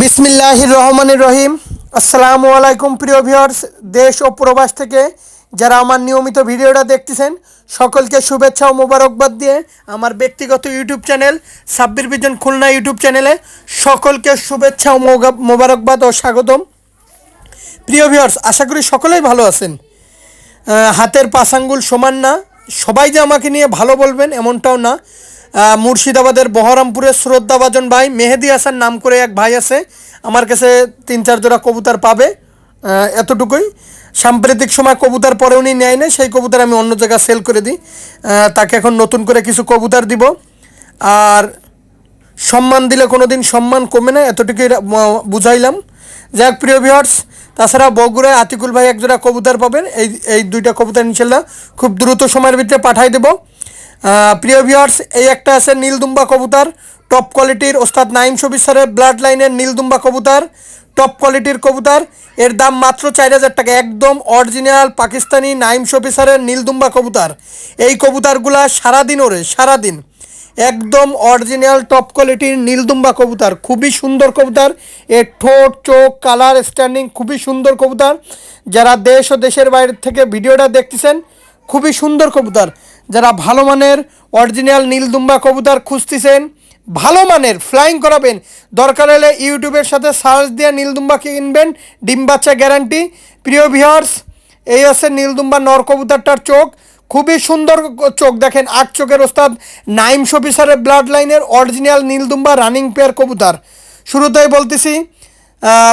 বিসমিল্লাহ রহমানির রহিম। আসসালামু আলাইকুম প্রিয় ভিউয়ার্স, দেশ ও প্রবাস থেকে যারা আমার নিয়মিত ভিডিওটা দেখতেছেন, সকলকে শুভেচ্ছা ও মোবারকবাদ দিয়ে আমার ব্যক্তিগত YouTube channel Sabbir vision Khulna YouTube চ্যানেলে সকলকে শুভেচ্ছা ও মোবারকবাদ ও স্বাগতম। প্রিয় ভিউয়ার্স, আশা করি সকলেই ভালো আছেন। হাতের পাঁচ আঙ্গুল সমান না। সবাই যে আমাকে নিয়ে ভালো বলবেন এমনটাও না। মুর্শিদাবাদের বহরমপুরের শ্রদ্ধাভাজন ভাই মেহেদি হাসান নাম করে এক ভাই আছে। আমার কাছে তিন চার জোড়া কবুতর পাবে এতটুকুই। সাম্প্রতিক সময় কবুতর পরে উনি নেয় না সেই কবুতর আমি অন্য জায়গায় সেল করে দিই। তাকে এখন নতুন করে কিছু কবুতর দিব। আর সম্মান দিলে কোনো দিন সম্মান কমে না, এতটুকুই বুঝাইলাম। যাক প্রিয় ভিউয়ার্স তাছাড়া বগুড়ায় আতিকুল ভাই একজোড়া কবুতর পাবেন। এই এই দুইটা কবুতর ইনশাল্লাহ খুব দ্রুত সময়ের ভিতরে পাঠাই দেব। প্রিয় ভিউয়ার্স এই একটা আছে নীলদুম্বা কবুতর। টপ কোয়ালিটির ওস্তাদ নাইম সবিসারের ব্লাড লাইনের নীলদুম্বা কবুতর। টপ কোয়ালিটির কবুতর, এর দাম মাত্র চার হাজার টাকা। একদম অরিজিনাল পাকিস্তানি নাইম সফিসারের নীলদুম্বা কবুতর। এই কবুতরগুলা সারাদিন ওরে, সারাদিন। একদম অরিজিনাল টপ কোয়ালিটির নীলদুম্বা কবুতর। খুবই সুন্দর কবুতর। এর ঠোঁট, চোখ কালার স্ট্যান্ডিং খুবই সুন্দর কবুতর। যারা দেশ ও দেশের বাইরে থেকে ভিডিওটা দেখতেছেন, খুবই সুন্দর কবুতর। যারা ভালো মানের অরিজিনাল নীলদুম্বা কবুতর খুঁজতেছেন, ভালো মানের ফ্লাইং করাবেন, দরকার হলে ইউটিউবের সাথে সার্চ দিয়ে নীলদুম্বা কিনবেন, ডিম বাচ্চা গ্যারান্টি প্রিয় ভিহার্স এই আছে নীলদুম্বা নর কবুতরটার চোখ। খুবই সুন্দর চোখ দেখেন, আট চোখের ওস্তাদ নাইম শফিসারের ব্লাড লাইনের অরিজিনাল নীলদুম্বা রানিং পেয়ার কবুতর। শুরুতেই বলতেছি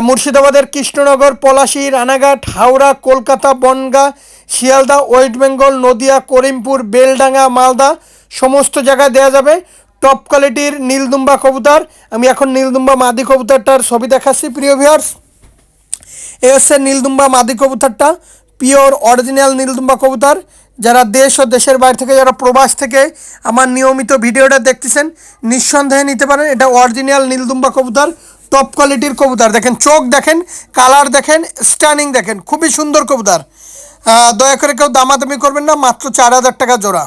মুর্শিদাবাদের কৃষ্ণনগর, পলাশী, রানাঘাট, হাওড়া, কলকাতা, বনগাঁ শিয়ালদা, ওয়েস্ট বেঙ্গল, নদিয়া, করিমপুর, বেলডাঙ্গা, মালদা, সমস্ত জায়গায় দেওয়া যাবে টপ কোয়ালিটির নীলদুম্বা কবুতর। আমি এখন নীলদুম্বা মাদি কবুতরটার ছবি দেখাচ্ছি, প্রিয় ভিউয়ার্স এ হচ্ছে নীলদুম্বা মাদি কবুতরটা পিওর অরিজিনাল নীলদুম্বা কবুতর। যারা দেশ ও দেশের বাইরে থেকে, যারা প্রবাস থেকে আমার নিয়মিত ভিডিওটা দেখতেছেন, নিঃসন্দেহে নিতে পারেন, এটা অরিজিনাল নীলদুম্বা কবুতর টপ কোয়ালিটির কবুতর। দেখেন, চোখ দেখেন কালার দেখেন স্ট্যানিং দেখেন, খুবই সুন্দর কবুতর। দয়া করে কেউ দামাদামি করবেন না, মাত্র চার হাজার টাকা জোড়া।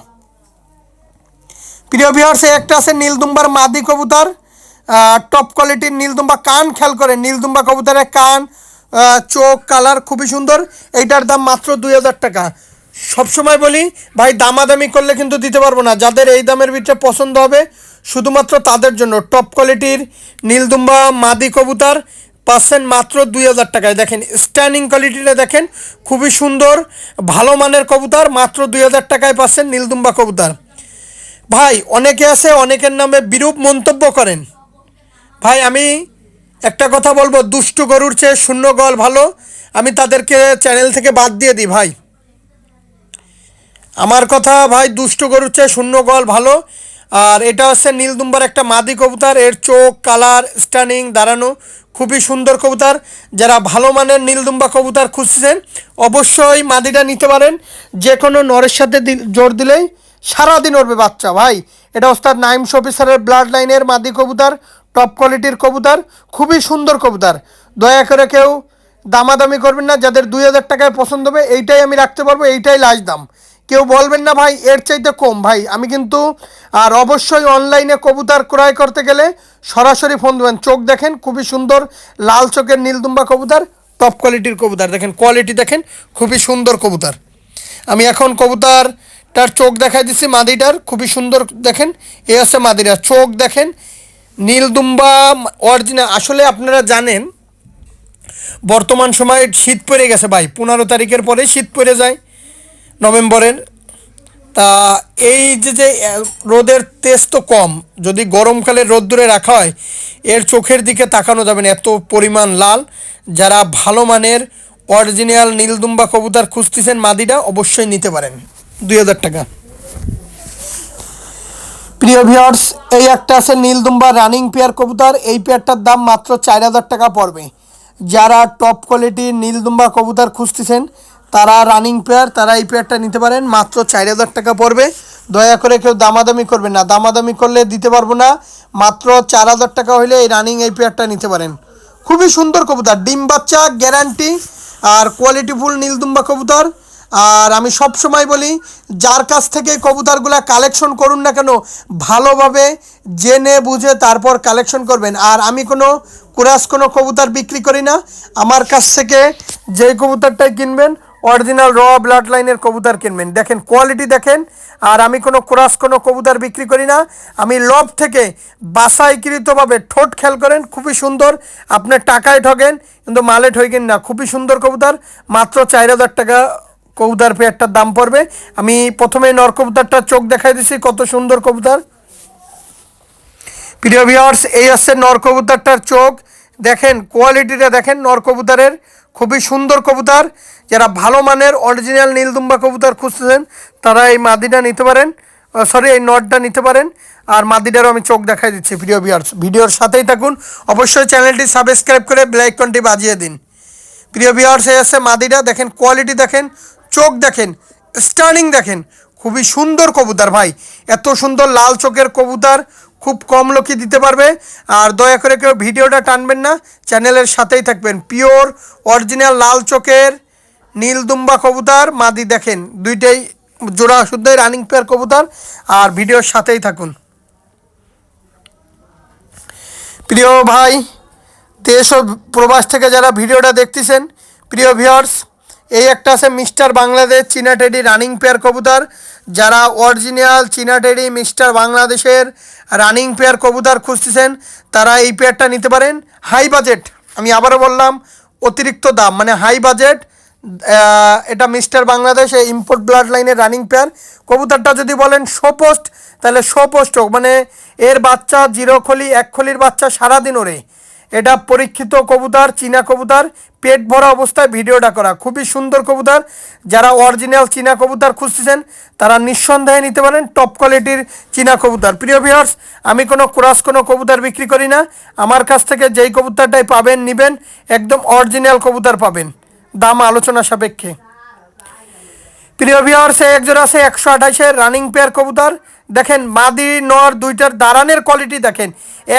প্রিয় এই একটা আছে নীলদুম্বার মাদি কবুতর। টপ কোয়ালিটির নীলদুম্বা কান, খেয়াল করে নীলদুম্বা কবুতরের কান চোখ কালার খুবই সুন্দর। এইটার দাম মাত্র দুই হাজার টাকা। সবসময় বলি, ভাই, দামাদামি করলে কিন্তু দিতে পারব না। যাদের এই দামের ভিতরে পছন্দ হবে, শুধুমাত্র তাদের জন্য। টপ কোয়ালিটির নীলদুম্বা মাদি কবুতর পাচ্ছেন মাত্র দুই হাজার টাকায়। দেখেন স্ট্যান্ডিং কোয়ালিটিটা দেখেন, খুবই সুন্দর, ভালো মানের কবুতর, মাত্র দুই হাজার টাকায় পাচ্ছেন নীলদুম্বা কবুতর। ভাই, অনেকে আছে, অনেকের নামে বিরূপ মন্তব্য করেন। ভাই, আমি একটা কথা বলব, দুষ্টু গরুর চেয়ে শূন্য গল ভালো। আমি তাদেরকে চ্যানেল থেকে বাদ দিয়ে দিই, ভাই। আমার কথা, ভাই, দুষ্টু গরুর চেয়ে শূন্য গল ভালো। আর এটা হচ্ছে নীলদুম্বার একটা মাদি কবুতর। এর চোখ, কালার স্টানিং দাঁড়ানো খুবই সুন্দর কবুতর। যারা ভালো মানের নীলদুম্বা কবুতর খুঁজছেন, অবশ্যই মাদিটা নিতে পারেন। যে কোনো নরের সাথে জোর দিলেই সারাদিন ওরবে বাচ্চা, ভাই। এটা ওস্তাদ নাইম অফিসারের ব্লাড লাইনের মাদি কবুতর টপ কোয়ালিটির কবুতর, খুবই সুন্দর কবুতর। দয়া করে কেউ দামাদামি করবেন না, যাদের দুই হাজার টাকায় পছন্দ হবে, এইটাই আমি রাখতে পারব, এইটাই লাস্ট দাম। কেউ বলবেন না, ভাই, এর চাইতে কম। ভাই, আমি কিন্তু, আর অবশ্যই অনলাইনে কবুতর ক্রয় করতে গেলে সরাসরি ফোন দেবেন। চোখ দেখেন, খুবই সুন্দর, লাল চোখের নীলদুম্বা কবুতর টপ কোয়ালিটির কবুতর। দেখেন কোয়ালিটি দেখেন, খুবই সুন্দর কবুতর। আমি এখন কবুতরটার চোখ দেখাই দিচ্ছি, মাদিটার, খুবই সুন্দর দেখেন, এ আছে মাদিরা চোখ দেখেন, নীলদুম্বা অরিজিনাল আসলে আপনারা জানেন, বর্তমান সময়ে শীত পড়ে গেছে ভাই, পনেরো তারিখের পরে শীত পড়ে যায়। নভেম্বরের, তা এই যে যে রোদের তেজ তো কম, যদি গরমকালে রোদ্দুরে রাখা হয়, এর চোখের দিকে তাকানো যাবে না, এত পরিমাণ লাল। যারা ভালো মানের অরিজিনাল নীলদুম্বা কবুতর খুঁজতেছেন মাদিটা অবশ্যই নিতে পারেন। দুই হাজার টাকা। প্রিয় ভিউয়ার্স এই একটা আছে নীলদুম্বা রানিং পেয়ার কবুতর। এই পেয়ারটার দাম মাত্র চার হাজার টাকা পড়বে। যারা টপ কোয়ালিটির নীলদুম্বা কবুতর খুঁজতেছেন তারা রানিং পেয়ার তারা এই পেয়ারটা নিতে পারেন, মাত্র চার হাজার টাকা পড়বে। দয়া করে কেউ দামাদামি করবেন না। দামাদামি করলে দিতে পারব না, মাত্র চার হাজার টাকা হলে এই রানিং এই পেয়ারটা নিতে পারেন। খুবই সুন্দর কবুতর, ডিম বাচ্চা গ্যারান্টি আর কোয়ালিটিফুল নীলদুম্বা কবুতর। আর আমি সব সময় বলি, যার কাছ থেকে কবুতরগুলো কালেকশন করুন না কেন, ভালোভাবে জেনে বুঝে তারপর কালেকশন করবেন। আর আমি কোনো কুরাস কোনো কবুতর বিক্রি করি না। আমার কাছ থেকে যেই কবুতরটাই কিনবেন অরিজিনাল র ব্লাড লাইনের কবুতর কিনবেন। দেখেন কোয়ালিটি দেখেন, আর আমি কোনো ক্রাস কোনো কবুতর বিক্রি করি না। আমি লব থেকে বাসাইকৃতভাবে ঠোঁট খেয়াল করেন, খুবই সুন্দর। আপনার টাকায় ঠকেন কিন্তু মালে ঠকেন না। খুবই সুন্দর কবুতর, মাত্র চার হাজার টাকা কবুতর পেয়ারটার দাম পড়বে। আমি প্রথমে নর চোখ দেখাই দিছি, কত সুন্দর কবুতর। প্রিয় ভিওয়ার্স এই হচ্ছে নর কবুতরটার চোখ। দেখেন কোয়ালিটিটা দেখেন নর কবুতরের, খুবই সুন্দর কবুতর। যারা ভালো মানের অরিজিনাল নীলদুম্বা কবুতর খুঁজতেছেন, তারা এই মাদিটা নিতে পারেন। সরি এই নটটা নিতে পারেন। আর মাদিটারও আমি চোখ দেখাই দিচ্ছি, প্রিয় ভিওয়ার্স ভিডিওর সাথেই থাকুন। অবশ্যই চ্যানেলটি সাবস্ক্রাইব করে ব্লাইক কনটি বাজিয়ে দিন। প্রিয় ভিওয়ার্স এই আছে মাদিটা। দেখেন কোয়ালিটি দেখেন, চোখ দেখেন স্টার্নিং দেখেন। খুবই সুন্দর কবুতর ভাই। এত সুন্দর লাল চোখের কবুতর খুব কম লোকই দিতে পারবে। আর দয়া করে কেউ ভিডিওটা টানবেন না, চ্যানেলের সাথেই থাকবেন। পিওর, অরিজিনাল, লাল চোখের, নীল দুম্বা কবুতর। মাদি, দেখেন, দুইটাই জোড়া শুদ্ধই রানিং পেয়ার কবুতর। আর ভিডিওর সাথেই থাকুন। প্রিয় ভাই, দেশ ও প্রবাস থেকে যারা ভিডিওটা দেখতেছেন, প্রিয় ভিউয়ার্স এই একটা আছে মিস্টার বাংলাদেশ, চীনা টেডি রানিং পেয়ার কবুতর। যারা অরিজিনাল চীনা টেডি মিস্টার বাংলাদেশের রানিং পেয়ার কবুতর খুঁজতেছেন, তারা এই পেয়ারটা নিতে পারেন। হাই বাজেট, আমি আবারও বললাম, অতিরিক্ত দাম মানে হাই বাজেট এটা মিস্টার বাংলাদেশ ইম্পোর্ট ব্লাড লাইনের রানিং পেয়ার কবুতরটা যদি বলেন শো পোস্ট তাহলে শো পোস্ট হোক মানে এর বাচ্চা জিরো খলি, এক খলির বাচ্চা সারাদিন ওরে। এটা পরীক্ষিত কবুতর, চীনা কবুতর, পেট ভরা অবস্থায় ভিডিওটা করা। খুবই সুন্দর কবুতর। যারা অরিজিনাল চীনা কবুতর খুঁজতেছেন, তারা নিঃসন্দেহে নিতে পারেন টপ কোয়ালিটির চীনা কবুতর। প্রিয় ভিউয়ার্স আমি কোনো ক্রস কোনো কবুতর বিক্রি করি না। আমার কাছ থেকে যেই কবুতরটাই পাবেন, নেবেন, একদম অরিজিনাল কবুতর পাবেন। দাম আলোচনা সাপেক্ষে। প্রিয় ভিওর্স একজন আছে, একশো আঠাশের রানিং পেয়ার কবুতর। দেখেন, মাদি নর দুইটার দাঁড়ানের কোয়ালিটি দেখেন।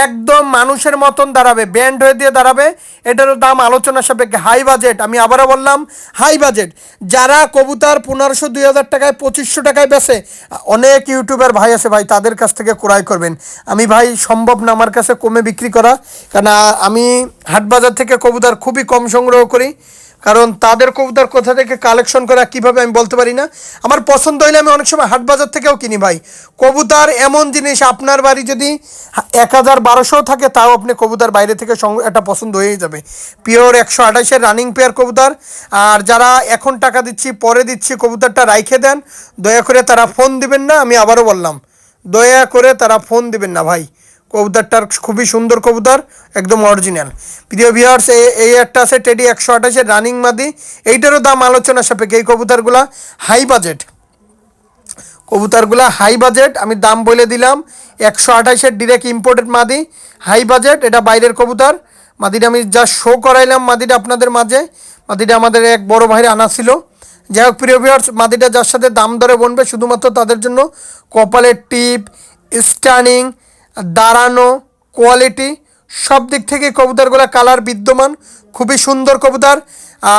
একদম মানুষের মতন দাঁড়াবে ব্যান্ড হয়ে দিয়ে দাঁড়াবে। এটারও দাম আলোচনা সাপেক্ষে হাই বাজেট আমি আবারও বললাম হাই বাজেট যারা কবুতর পনেরোশো, দুই হাজার টাকায়, পঁচিশশো টাকায় বেচে, অনেক ইউটিউবার ভাই আছে ভাই, তাদের কাছ থেকে ক্রয় করবেন। আমি ভাই, সম্ভব না আমার কাছে কমে বিক্রি করা কারণ আমি হাটবাজার থেকে কবুতর খুবই কম সংগ্রহ করি। কারণ তাদের কবুতর কোথা থেকে কালেকশন করা কীভাবে আমি বলতে পারি না। আমার পছন্দ হইলে আমি অনেক সময় হাট বাজার থেকেও কিনি ভাই। কবুতার এমন জিনিস, আপনার বাড়ি যদি এক হাজার বারোশো থাকে, তাও আপনি কবুতার বাইরে থেকে একটা পছন্দ হয়েই যাবে। পিওর একশো আঠাশের রানিং পেয়ার কবুতার। আর যারা এখন টাকা দিচ্ছি, পরে দিচ্ছি, কবুতারটা রাইখে দেন। দয়া করে তারা ফোন দিবেন না, আমি আবারও বললাম। দয়া করে তারা ফোন দিবেন না ভাই। কবুতরটার খুবই সুন্দর কবুতর, একদম অরিজিনাল প্রিয় ভিউয়ার্স এই একটা আছে টেডি একশো আঠাশের রানিং মাদি। এইটারও দাম আলোচনা সাপেক্ষে এই কবুতরগুলা হাই বাজেট কবুতরগুলা হাই বাজেট আমি দাম বলে দিলাম, একশো আঠাশের ডিরেক্ট ইম্পোর্টেড মাদি হাই বাজেট এটা বাইরের কবুতর। মাদিটা আমি যা শো করাইলাম মাদিটা আপনাদের মাঝে। মাদিটা আমাদের এক বড় ভাইয়ের আনা ছিল। যাই হোক, প্রিয় ভিউয়ার্স মাদিটা যার সাথে দাম দরে বনবে, শুধুমাত্র তাদের জন্য কপালের টিপ স্টানিং দাঁড়ানো কোয়ালিটি সব দিক থেকে কবুতরগুলো কালার বিদ্যমান, খুবই সুন্দর কবুতর।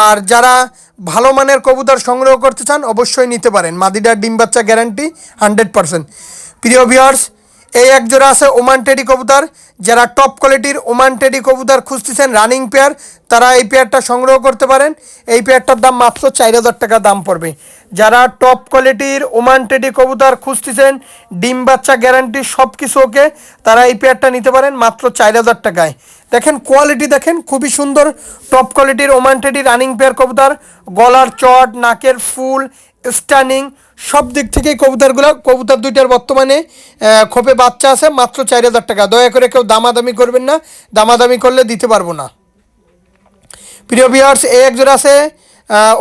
আর যারা ভালো মানের কবুতর সংগ্রহ করতে চান, অবশ্যই নিতে পারেন। মাদিডার ডিম বাচ্চা গ্যারান্টি হান্ড্রেড পারসেন্ট প্রিয় ভিউয়ার্স এই এক জোড়া আছে ওমান টেডি কবুতর। যারা টপ কোয়ালিটির ওমান টেডি কবুতর খুঁজতেছেন রানিং পেয়ার তারা এই পেয়ারটা সংগ্রহ করতে পারেন। এই পেয়ারটার দাম মাত্র চার হাজার টাকা দাম পড়বে। যারা টপ কোয়ালিটির ওমান টেডি কবুতর খুঁজতেছেন, ডিম বাচ্চা গ্যারান্টি সব কিছু ওকে তারা এই পেয়ারটা নিতে পারেন মাত্র চার হাজার টাকায়। দেখেন কোয়ালিটি দেখেন, খুবই সুন্দর টপ কোয়ালিটির ওমান টেডি রানিং পেয়ার কবুতর, গলার চট, নাকের ফুল স্টানিং সব দিক থেকে কবুতরগুলো, কবুতর দুইটার বর্তমানে খোপে বাচ্চা আছে, মাত্র চার হাজার টাকা। দয়া করে কেউ দামাদামি করবেন না, দামাদামি করলে দিতে পারব না। প্রিয় ভিউয়ার্স এই এক জোড়া আছে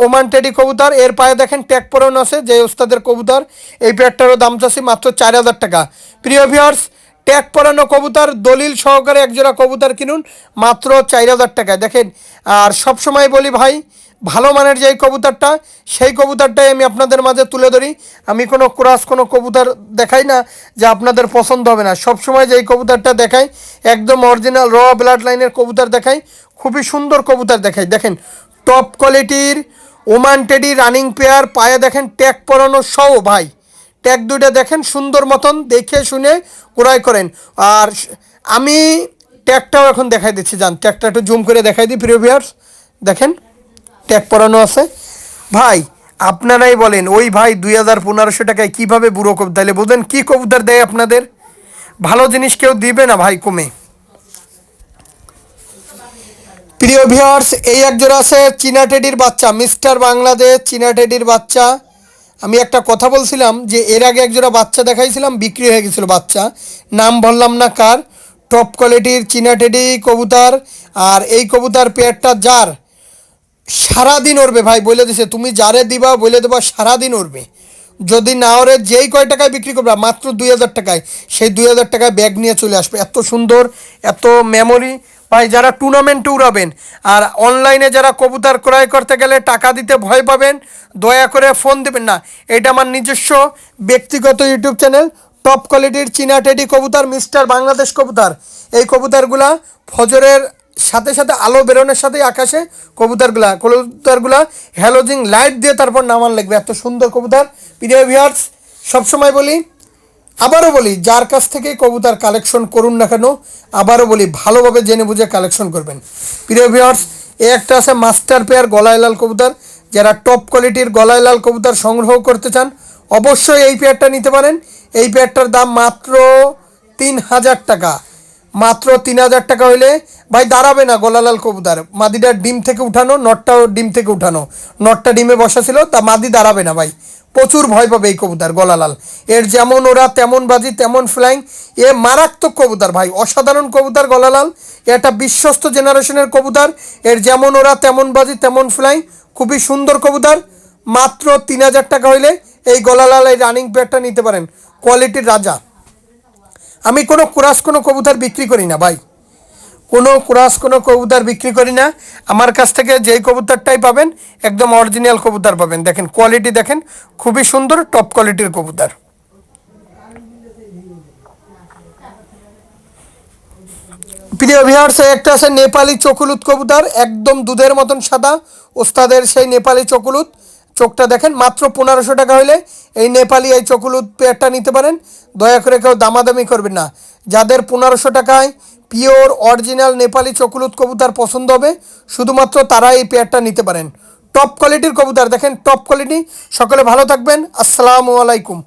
ওমান টেডি কবুতর। এর পায়ে দেখেন ট্যাগ পরানো আছে, যে ওস্তাদের কবুতর। এই পেয়ারটারও দাম চাচ্ছি মাত্র চার হাজার টাকা। প্রিয় ভিউয়ার্স ট্যাগ পরানো কবুতর, দলিল সহকারে এক জোড়া কবুতর কিনুন, মাত্র চার হাজার টাকা দেখেন, আর সব সময় বলি ভাই, ভালো মানের যেই কবুতরটা, সেই কবুতরটাই আমি আপনাদের মাঝে তুলে ধরি। আমি কোনো ক্রাস কোনো কবুতর দেখাই না যে আপনাদের পছন্দ হবে না। সব সময় যেই কবুতরটা দেখাই, একদম অরিজিনাল র ব্লাড লাইনের কবুতর দেখাই, খুবই সুন্দর কবুতর দেখাই। দেখেন টপ কোয়ালিটির ওমান টেডি রানিং পেয়ার পায়ে দেখেন ট্যাগ পরানো সহ ভাই। ট্যাগ দুইটা দেখেন সুন্দর মতন দেখে শুনে ক্রয় করেন। আর আমি ট্যাগটাও এখন দেখাই দিচ্ছি, যান। ট্যাগটা একটু জুম করে দেখাই দিই, প্রিয় ভিউয়ার্স দেখেন ট্যাগ পরানো আছে। ভাই, আপনারাই বলেন, ওই ভাই দুই হাজার পনেরোশো টাকায় কীভাবে বুড়ো কবুতর দিলে বুঝলেন কী কবুতর দেয় আপনাদের? ভালো জিনিস কেউ দিবে না ভাই কমে। প্রিয় ভিউয়ার্স, এই এক জোড়া আছে চীনা টেডির বাচ্চা, মিস্টার বাংলাদেশ চীনা টেডির বাচ্চা। আমি একটা কথা বলছিলাম যে এর আগে একজোড়া বাচ্চা দেখাইছিলাম, বিক্রি হয়ে গেছিল বাচ্চা। নাম বললাম না কার টপ কোয়ালিটির চীনা টেডি কবুতর, আর এই কবুতর পেয়ারটা যার? সারাদিন উড়বে ভাই, বলে দিছে, তুমি যারে দিবা, বলে দেবা, সারাদিন উড়বে। যদি না ওরে যেই কয় টাকায় বিক্রি করবে মাত্র দুই হাজার টাকায়, সেই দুই হাজার টাকায় ব্যাগ নিয়ে চলে আসবে। এত সুন্দর, এত মেমোরি ভাই, যারা টুর্নামেন্টে উড়াবেন আর অনলাইনে যারা কবুতর ক্রয় করতে গেলে টাকা দিতে ভয় পাবেন, দয়া করে ফোন দেবেন না। এটা আমার নিজস্ব ব্যক্তিগত ইউটিউব চ্যানেল টপ কোয়ালিটির চীনা টেডি কবুতর, মিস্টার বাংলাদেশ কবুতর। এই কবুতরগুলা ফজরের সাথে সাথে আলো বেরোনোর সাথে আকাশে কবুতরগুলা কবুতরগুলা হ্যালোজিং লাইট দিয়ে তারপর নামান লাগবে। এত সুন্দর কবুতর। প্রিয় ভিউয়ার্স সবসময় বলি আবারও বলি, যার কাছ থেকে কবুতর কালেকশন করুন না কেন, আবারও বলি, ভালোভাবে জেনে বুঝে কালেকশন করবেন। প্রিয় ভিউয়ার্স এ একটা আছে মাস্টার পেয়ার গলায় লাল কবুতর। যারা টপ কোয়ালিটির গলায় লাল কবুতর সংগ্রহ করতে চান, অবশ্যই এই পেয়ারটা নিতে পারেন। এই পেয়ারটার দাম মাত্র তিন হাজার টাকা। মাত্র তিন হাজার টাকা হইলে, ভাই দাঁড়াবে না গোলালাল কবুতর। মাদিটা ডিম থেকে উঠানো, নটটাও ডিম থেকে উঠানো। নটটা ডিমে বসা ছিল, তা মাদি দাঁড়াবে না ভাই। প্রচুর ভয় পাবে এই কবুতর গলালাল এর যেমন ওরা, তেমন বাজি, তেমন ফ্লাইং এ মারাত্মক কবুতর ভাই, অসাধারণ কবুতর গলালাল এ একটা বিশ্বস্ত জেনারেশনের কবুতর। এর যেমন ওরা, তেমন বাজি, তেমন ফ্লাইং খুবই সুন্দর কবুতর। মাত্র তিন হাজার টাকা হইলে এই গলালাল এই রানিং পেয়ারটা নিতে পারেন। কোয়ালিটির রাজা। আমি কোনো কুরাস কোনো কবুতর বিক্রি করি না ভাই। কোনো কুরাস, কোনো কবুতর বিক্রি করি না। আমার কাছ থেকে যেই কবুতরটাই পাবেন, একদম অরিজিনাল কবুতর পাবেন। দেখেন কোয়ালিটি দেখেন, খুবই সুন্দর টপ কোয়ালিটির কবুতর। প্রিয় ভিউয়ার্স একটা আছে নেপালি চকুলুত কবুতর, একদম দুধের মতন সাদা। ওস্তাদের সেই নেপালি চকুলুত। চোখটা দেখেন, মাত্র পনেরোশো টাকা হলে এই নেপালি এই চকুলুত পেয়ারটা নিতে পারেন। দয়া করে কেউ দামাদামি করবেন না। যাদের পনেরোশো টাকায় পিওর, অরিজিনাল নেপালি চকুলুত কবুতর পছন্দ হবে। শুধুমাত্র তারা এই পেয়ারটা নিতে পারেন। টপ কোয়ালিটির কবুতর দেখেন টপ কোয়ালিটি সকলে ভালো থাকবেন। আসসালামু আলাইকুম।